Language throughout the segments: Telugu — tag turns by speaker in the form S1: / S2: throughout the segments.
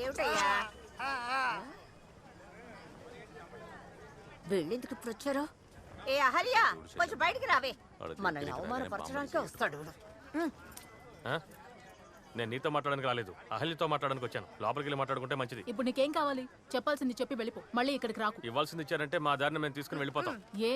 S1: ఏమిటయ్యా? వెళ్ళేందుకు ఇప్పుడు వచ్చారు? ఏ అహల్య కొంచెం బయటికి రావే. మనల్ని అవమానపరచడానికే వస్తాడు?
S2: నేను నీతో మాట్లాడడానికి రాలేదు. అహల్యతో మాట్లాడడానికి వచ్చాను. లోపలికి వెళ్ళి మాట్లాడుకుంటే మంచిది.
S3: ఇప్పుడు నీకేం కావాలి? చెప్పాల్సింది చెప్పి వెళ్ళిపో. మళ్ళీ ఇక్కడికి రాకు.
S2: ఇవ్వాల్సింది ఇచ్చారంటే మా దారిని మేము తీసుకుని వెళ్ళిపోతాం.
S3: ఏ?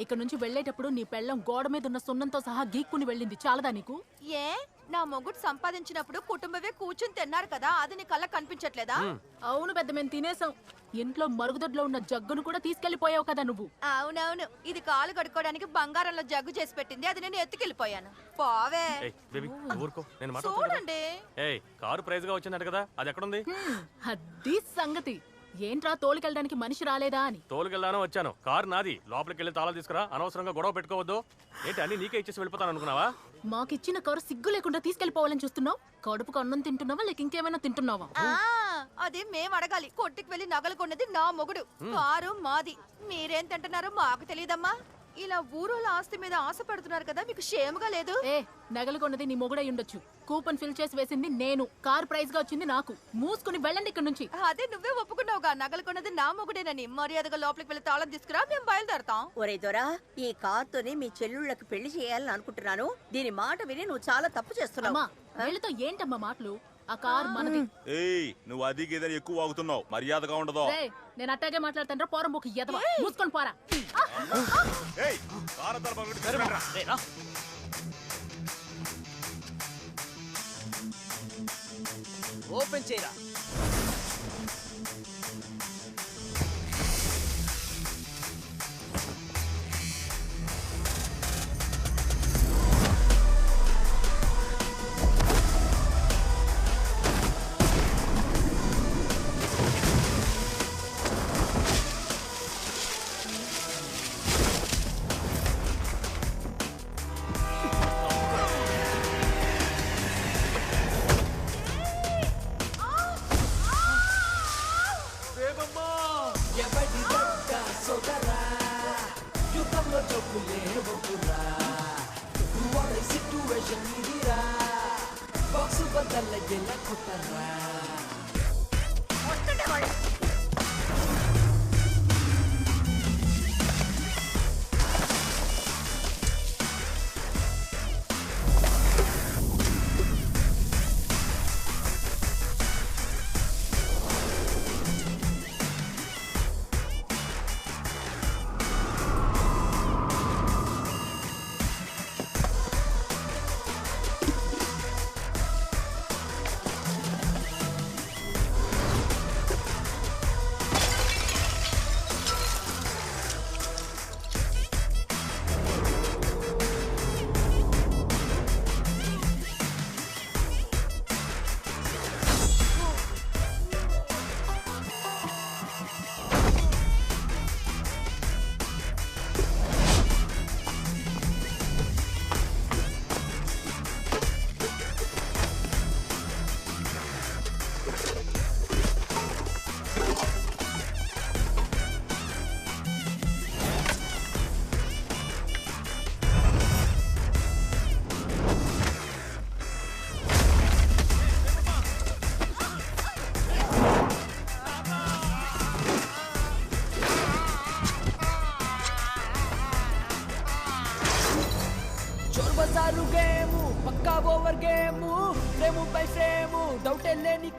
S3: ఇక్కడ నుంచి వెళ్ళేటప్పుడు నీ పెళ్ళం గోడ మీద ఉన్న సున్నంతో సహా గీక్కుని వెళ్ళింది. చాలదా నీకు?
S4: ఏ? నా మొగుడు సంపాదించినప్పుడు కుటుంబమే కూర్చుని తిన్నారు కదా అది నీ కళ్ళ కనిపించట్లేదా?
S3: అవును పెద్ద మేము తినేసాం. ఇంట్లో మరుగుదొడ్లో ఉన్న జగ్గును కూడా తీసుకెళ్ళిపోయావు కదా నువ్వు.
S4: అవునవును. ఇది కాలు కడుక్కోవడానికి బంగారంలో జగ్గు చేసి పెట్టింది అది నేను ఎత్తుకెళ్ళిపోయాను. పోవే.
S2: ఏయ్ బేబీ ఊరుకో నేను మాట్లాడుతున్నా.
S4: చూడండి.
S2: ఏయ్ కారు ప్రైజ్గా వచ్చిందట కదా అది ఎక్కడుంది?
S3: అది సంగతి. ఏంట్రా తోలుకెళ్ళడానికి మనిషి రాలేదా అని?
S2: తోలుకెళ్ళాను వచ్చాను. కారు నాది. లోపలికి వెళ్ళి తాళాలు తీసుకురా. అనవసరంగా గొడవ పెట్టుకోవద్దు. ఏంటి అన్ని నీకే ఇచ్చేసి వెళ్ళిపోతాను అనుకున్నావా?
S3: మాకిచ్చిన కారు సిగ్గు లేకుండా తీసుకెళ్ళిపోవాలని చూస్తున్నావు? కడుపుకు అన్నం తింటున్నావా లేక ఇంకేమైనా తింటున్నావా?
S4: ఆ అది మేము అడగాలి కొట్టుకు వెళ్ళి నగలు కొన్నది నా మొగుడు. కారు మాది. మీరేం తింటున్నారో మాకు తెలియదమ్మా. ఇలా ఊరోళ్ళ ఆస్తి మీద ఆశ పడుతున్నారు కదా మీకు క్షేమగా లేదు?
S3: ఏ నగలు కొన్నది నీ మొగుడై ఉండొచ్చు. కూపన్ ఫిల్ చేసి వేసింది నేను. కార్ ప్రైజ్గా వచ్చింది నాకు. మూసుకుని వెళ్ళండి ఇక్కడ నుంచి.
S4: అదే నువ్వే ఒప్పుకున్నావుగా. నగలు కొన్నది నా మొగుడేనని. మర్యాదగా లోపలికి వెళ్ళి తాళం తీసుకురా మేము బయలుదేరతాం.
S1: ఒరే దొరా ఈ కార్తోని మీ చెల్లుళ్ళకి పెళ్ళి చేయాలని అనుకుంటున్నాను. దీని మాట విని నువ్వు చాలా తప్పు చేస్తున్నావు.
S3: అమ్మా వీళ్ళతో ఏంటమ్మా మాటలు? ఆ కార్ మనది.
S5: ఏయ్ నువ్వు అది గీదని ఎక్కువ వాగుతున్నావు. మర్యాదగా ఉండదు.
S3: రేయ్, నేను అట్టాగే మాట్లాడతాను పోరం బుక్ ఎదవా. మూసుకొని పోరా.
S5: ఏయ్ కారు అద్దాలు పగలగొట్టి తీసుకురండిరా.
S6: ఓపెన్ చేయరా. యుద్ధంలో జబ్బులే వద్దురా వాడి సిట్యువేషన్ ఇదిరా. బాక్స్ బద్దల ఎలా కొట్టరా చోర్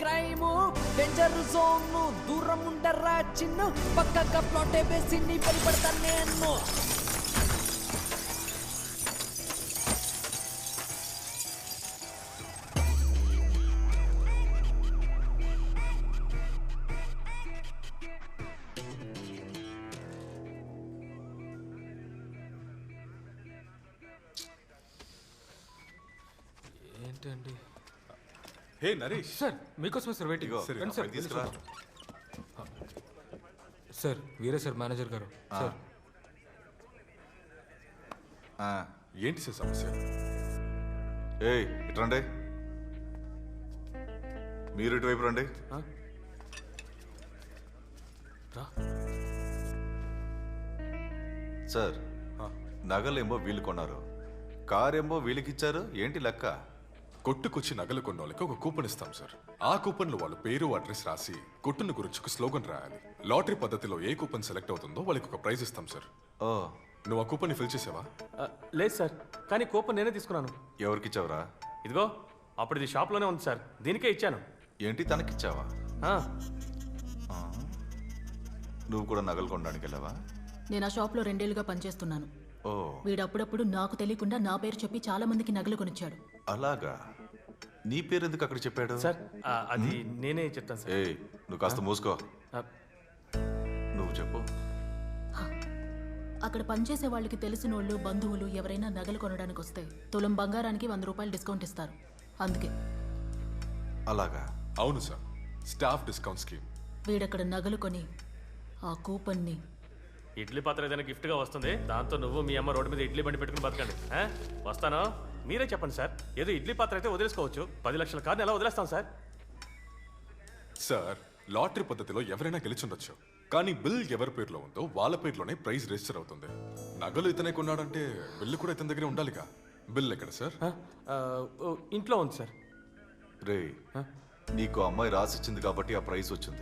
S6: క్రైము డేంజర్ జోన్ దూరం ఉండరా చిన్న పక్కగా ప్లాటే వేసి నీ పడిపడతా నేను.
S2: ఏంటండి?
S7: హే నరేష్.
S8: సార్ మీకోసమే సార్ వెయిటింగ్ రండి సార్
S5: అబ్బాయి తీసుకురా.
S8: సార్. వీరే సార్ మేనేజర్ గారు. సార్.
S5: ఆ,
S7: ఏంటి సార్ సమస్య?
S5: ఏయ్ ఇటు రండి. మీరు ఇటువైపు రండి.
S2: రా.
S5: సార్ నగలేమో వీళ్ళు కొన్నారు. కారేమో వీళ్ళకిచ్చారు. ఏంటి లెక్క?
S7: కొట్టుకొచ్చి నగలు కొన్న వాళ్ళకి ఒక కూపన్ ఇస్తాం సార్. ఆ కూపన్లో వాళ్ళ పేరు అడ్రస్ రాసి కొట్టును గురించి ఒక స్లోగన్ రాయాలి. లాటరీ పద్ధతిలో ఏ కూపన్ సెలెక్ట్ అవుతుందో వాళ్ళకి ఒక ప్రైజ్ ఇస్తాం సార్.
S9: ఓ.
S7: నువ్వు ఆ కూపన్ ఫిల్ చేసావా?
S2: లేదు సార్. కానీ కూపన్ నేనే తీసుకున్నాను.
S9: ఎవరికిచ్చావురా?
S2: ఇదిగో అప్పుడు ఇది షాప్లోనే ఉంది సార్. దీనికే ఇచ్చాను.
S9: ఏంటి తనకిచ్చావా?
S2: ఆ,
S9: నువ్వు కూడా నగలు కొనడానికి వెళ్ళావా?
S3: నేను ఆ షాప్లో రెండేళ్ళుగా పనిచేస్తున్నాను.
S9: ఓ.
S3: వీడు అప్పుడప్పుడు నాకు తెలియకుండా నా పేరు చెప్పి చాలా మందికి నగలు కొనిచ్చాడు.
S9: అలాగా? నీ పేరు ఎందుకు అక్కడ చెప్పాడు?
S2: సార్ ఆ, అది నేనే చెప్తాను సార్.
S9: ఏయ్ నువ్వు కాస్త మూసుకో.
S2: ఆ,
S9: నువ్వు చెప్పు.
S3: అక్కడ పనిచేసే వాళ్ళకి తెలిసిన వాళ్ళు బంధువులు ఎవరైనా నగలు కొనడానికి వస్తే తులం బంగారానికి వంద రూపాయలు డిస్కౌంట్ ఇస్తారు. అందుకే.
S9: అలాగా?
S7: అవును సార్. Staff discount scheme.
S3: వీడక్కడ నగలు కొని ఆ కూపన్ని
S2: ఇడ్లీ పాత్ర ఏదైనా gift గా వస్తుంది దాంతో నువ్వు మీ అమ్మ రోడ్డు మీద ఇడ్లీ బండి పెట్టుకుని బతకండి. ఆ? వస్తాను. మీరే చెప్పండి సార్. ఏదో ఇడ్లీ పాత్ర అయితే వదిలేసుకోవచ్చు. పది లక్షల కార్ని ఎలా వదిలేస్తాం సార్?
S7: సార్ లాటరీ పద్ధతిలో ఎవరైనా గెలిచుండొచ్చు. కానీ బిల్ ఎవరి పేరులో ఉందో వాళ్ళ పేరులోనే ప్రైజ్ రిజిస్టర్ అవుతుంది. నగలు ఇతనే కొన్నాడంటే బిల్లు కూడా ఇతని దగ్గరే ఉండాలిగా. బిల్ ఎక్కడ సార్?
S2: ఆ, ఆ, ఓ, ఇంట్లో ఉంది సార్.
S9: రే నీకు అమ్మాయి రాసిచ్చింది కాబట్టి ఆ ప్రైస్ వచ్చింది.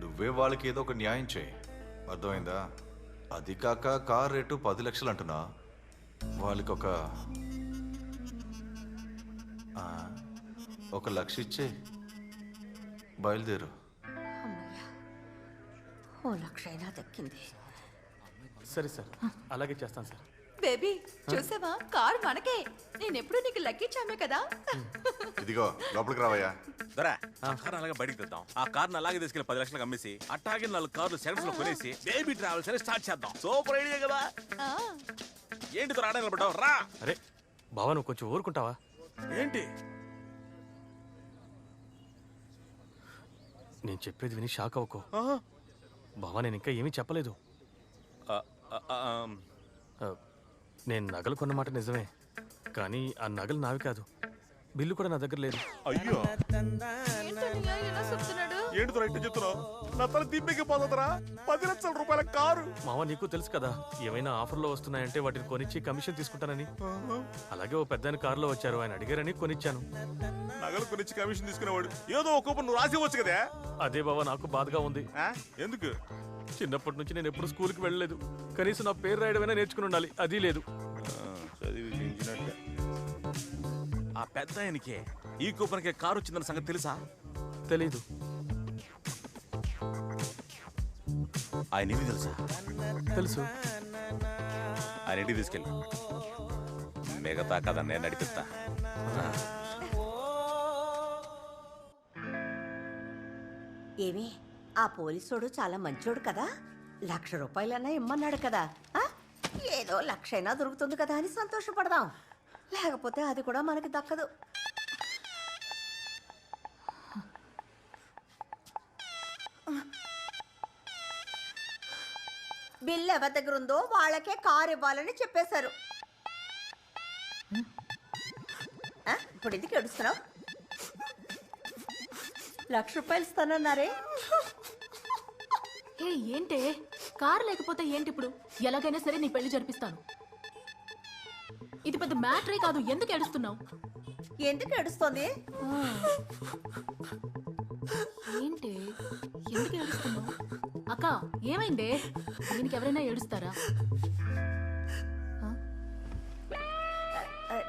S9: నువ్వే వాళ్ళకి ఏదో ఒక న్యాయం చేయి. అర్థమైందా? అది కాక కార్ రేటు పది లక్షలు అంటున్నా. వాళ్ళకి ఒక ఒక లక్ష ఇచ్చే బయలుదేరు.
S1: ఓ లక్ష అయినా దక్కింది.
S2: సరే సార్ అలాగే చేస్తాను సార్.
S4: బేబీ చూసావా? కార్ మనకే. నేనెప్పుడు నీకు లక్కిచ్చామే కదా.
S9: ఇదిగో లోపలికి రావయ్యా.
S5: దరా ఆ. కార్ అలాగే బయటికి తెద్దాం. ఆ కార్ అలాగే తీసుకెళ్ళి పది లక్షలకు అమ్మేసి అట్టాగే నాలుగు కార్లు సెల్ఫ్లో కొనేసి బేబీ ట్రావెల్స్ అని స్టార్ట్ చేద్దాం. సూపర్ ఐడియా కదా.
S4: ఆ,
S5: ఏంటి రావడం నిలబడ్డావు రా.
S2: అరే బావా నువ్వు కొంచెం ఊరుకుంటావా?
S5: ఏంటి?
S2: నేను చెప్పేది విని షాక్ అవ్వకో. బావా నేను ఇంకా ఏమీ చెప్పలేదు. నేను నగలు కొన్నమాట నిజమే కానీ ఆ నగలు నావి కాదు. బిల్లు కూడా నా దగ్గర లేదు.
S5: అయ్యో. ఏంటి ఇట్లా చెప్తున్నావు? నా తల తిప్పికి పోతుందిరా. పది లక్షల రూపాయల కారు.
S2: మావ నీకు తెలుసు కదా ఏమైనా ఆఫర్లో వస్తున్నాయంటే వాటిని కొనిచ్చి కమిషన్ తీసుకుంటానని. అలాగే ఓ పెద్ద కారులో వచ్చారు ఆయన అడిగారని కొనిచ్చాను.
S5: నగలు కొనిచ్చి కమిషన్ తీసుకునేవాడు. ఏదో ఒక కూపన్ నువ్వు రాసి ఇవ్వచ్చు కదా?
S2: అదే బావ నాకు బాధగా ఉంది?
S5: ఎందుకు?
S2: చిన్నప్పటి నుంచి నేను ఎప్పుడు స్కూల్కి వెళ్ళలేదు. కనీసం నా పేరు రాయడమైనా నేర్చుకుని ఉండాలి అది లేదు.
S5: ఆ పెద్ద ఆయనకి ఈ కూపన్కి కారు వచ్చిందన్న సంగతి తెలుసా?
S2: తెలీదు.
S5: ఆయన ఇవి తెలుసా?
S2: తెలుసు.
S5: ఆయన ఇంటికి తీసుకెళ్ళి. మిగతా కథ నేను నడిపిస్తా.
S1: ఏమి ఆ పోలీసోడు చాలా మంచోడు కదా? లక్ష రూపాయలన్నా ఇమ్మన్నాడు కదా ఆ? ఏదో లక్ష అయినా దొరుకుతుంది కదా అని సంతోషపడదాం. లేకపోతే అది కూడా మనకి దక్కదు. బిల్ ఎవరి దగ్గర ఉందో వాళ్ళకే కారు ఇవ్వాలని చెప్పేశారు. ఆ? ఇప్పుడు ఎందుకు ఏడుస్తున్నావు? లక్ష రూపాయలు ఇస్తానన్నారే.
S3: ఏ ఏంటే? కారు లేకపోతే ఏంటి ఇప్పుడు? ఎలాగైనా సరే నీ పెళ్ళి జరిపిస్తాను. ఇది పెద్ద మ్యాటరే కాదు ఎందుకు ఏడుస్తున్నావు?
S1: ఎందుకు ఏడుస్తోంది?
S3: ఏంటి? ఎందుకు ఏడుస్తున్నావు? అక్క ఏమైందే? దీనికి ఎవరైనా ఏడుస్తారా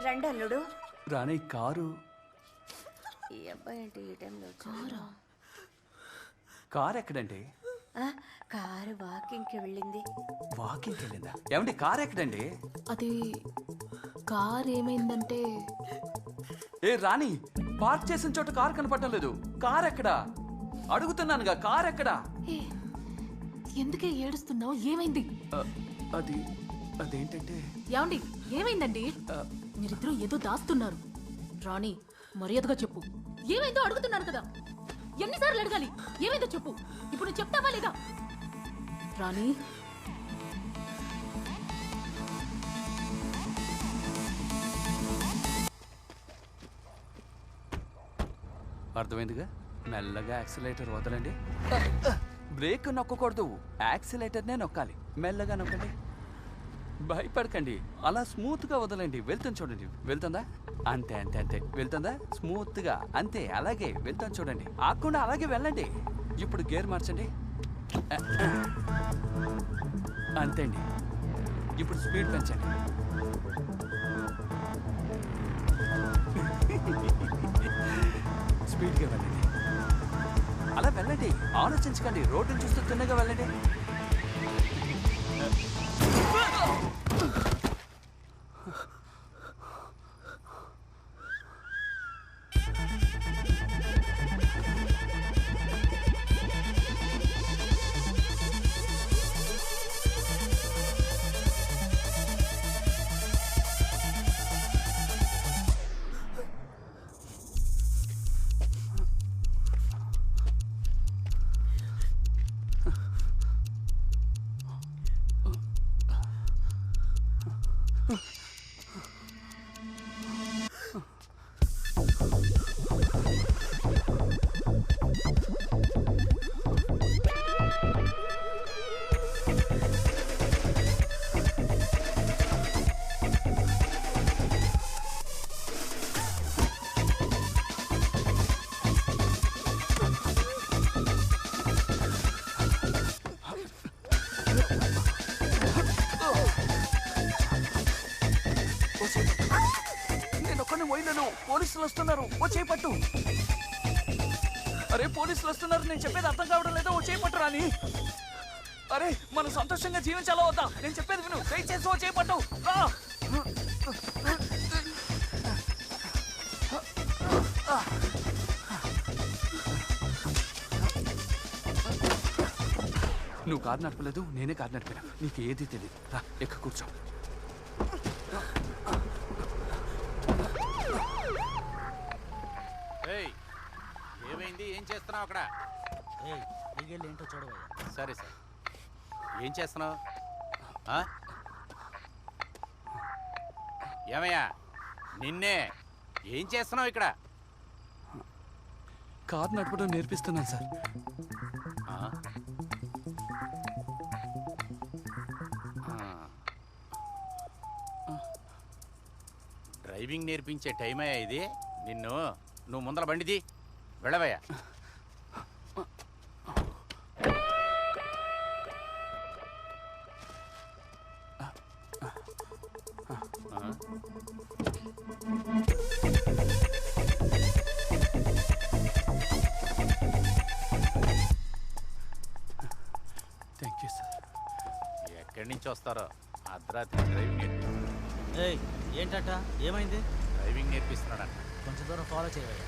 S1: రండి అల్లుడు.
S6: రాణి కారు.
S1: ఈ అబ్బాయి ఏంటి ఈ టైంలో వచ్చాడు?
S6: కార్? ఎక్కడండి
S1: ఆ, కారు వాకింగ్కి వెళ్ళింది.
S6: వాకింగ్ వెళ్ళిందా? ఏమండి కార్ ఎక్కడండి
S3: అది కార్ ఏమైందంటే
S6: ఏ రాణి పార్క్ చేసిన చోట కార్ కనపడటం లేదు. కార్ ఎక్కడా అడుగుతున్నానుగా కార్ ఎక్కడా
S3: ఏ, ఎందుకే ఏడుస్తున్నావు? ఏమైంది?
S6: అది అదేంటంటే?
S3: ఏమండి? ఏమైందండి? మీరిద్దరూ ఏదో దాస్తున్నారు. రాణి మర్యాదగా చెప్పు. ఏమైందో అడుగుతున్నాను కదా. ఎన్నిసార్లు అడగాలి? ఏమైందో చెప్పు. ఇప్పుడు నువ్వు చెప్తావా లేదా? రాణి?
S6: అర్థమైందిగా? మెల్లగా యాక్సిలేటర్ వదలండి. బ్రేక్ నొక్కకూడదు. యాక్సిలేటర్నే నొక్కాలి. మెల్లగా నొక్కండి.
S10: భయపడకండి. అలా స్మూత్గా వదలండి. వెళ్తాను చూడండి. వెళ్తుందా? అంతే అంతే అంతే. వెళ్తుందా? స్మూత్గా. అంతే అలాగే. వెళ్తాను చూడండి. ఆకుండా అలాగే వెళ్ళండి. ఇప్పుడు గేర్ మార్చండి. అంతే అండి ఇప్పుడు స్పీడ్ పెంచండి. స్పీడ్గా వెళ్ళండి. అలా వెళ్ళండి. ఆలోచించకండి. రోడ్డును చూస్తూ తిన్నగా వెళ్ళండి. నేను ఒక్కడిని పోయినాను పోలీసులు వస్తున్నారు. ఓ చేపట్టు అరే పోలీసులు వస్తున్నారు. నేను చెప్పేది అర్థం కావడం లేదా ఓ చేపట్టు రాని అరే మనం సంతోషంగా జీవించాలో వద్దా? నేను చెప్పేది విను. దయచేసి ఓ చేపట్టు రా. నువ్వు కారు నడపలేదు నేనే కారు నడిపాను? నీకు ఏది తెలియదు రా ఎక్క కూర్చో
S11: ఏమైంది ఏం చేస్తున్నావు అక్కడ?
S6: ఏంటో చూడవయ్యా
S11: సరే సరే. ఏం చేస్తున్నావు? ఆ? ఏమయ్యా నిన్నే ఏం చేస్తున్నావు ఇక్కడ?
S10: కారు నడపడం నేర్పిస్తున్నాను సార్.
S11: ఆ? ఆ. డ్రైవింగ్ నేర్పించే టైం అయ్యా ఇది. నిన్ను నువ్వు ముందర బండిది వెళ్ళవయ్యా.
S10: థ్యాంక్ యూ సార్
S11: ఎక్కడి నుంచి వస్తారో? అర్ధరాత్రి డ్రైవింగ్ నేర్పి
S6: ఏయ్ ఏంటట? ఏమైంది?
S11: డ్రైవింగ్ నేర్పిస్తున్నాడంట.
S6: కొంచెం దూరం ఫాలో చేయవయ్యా.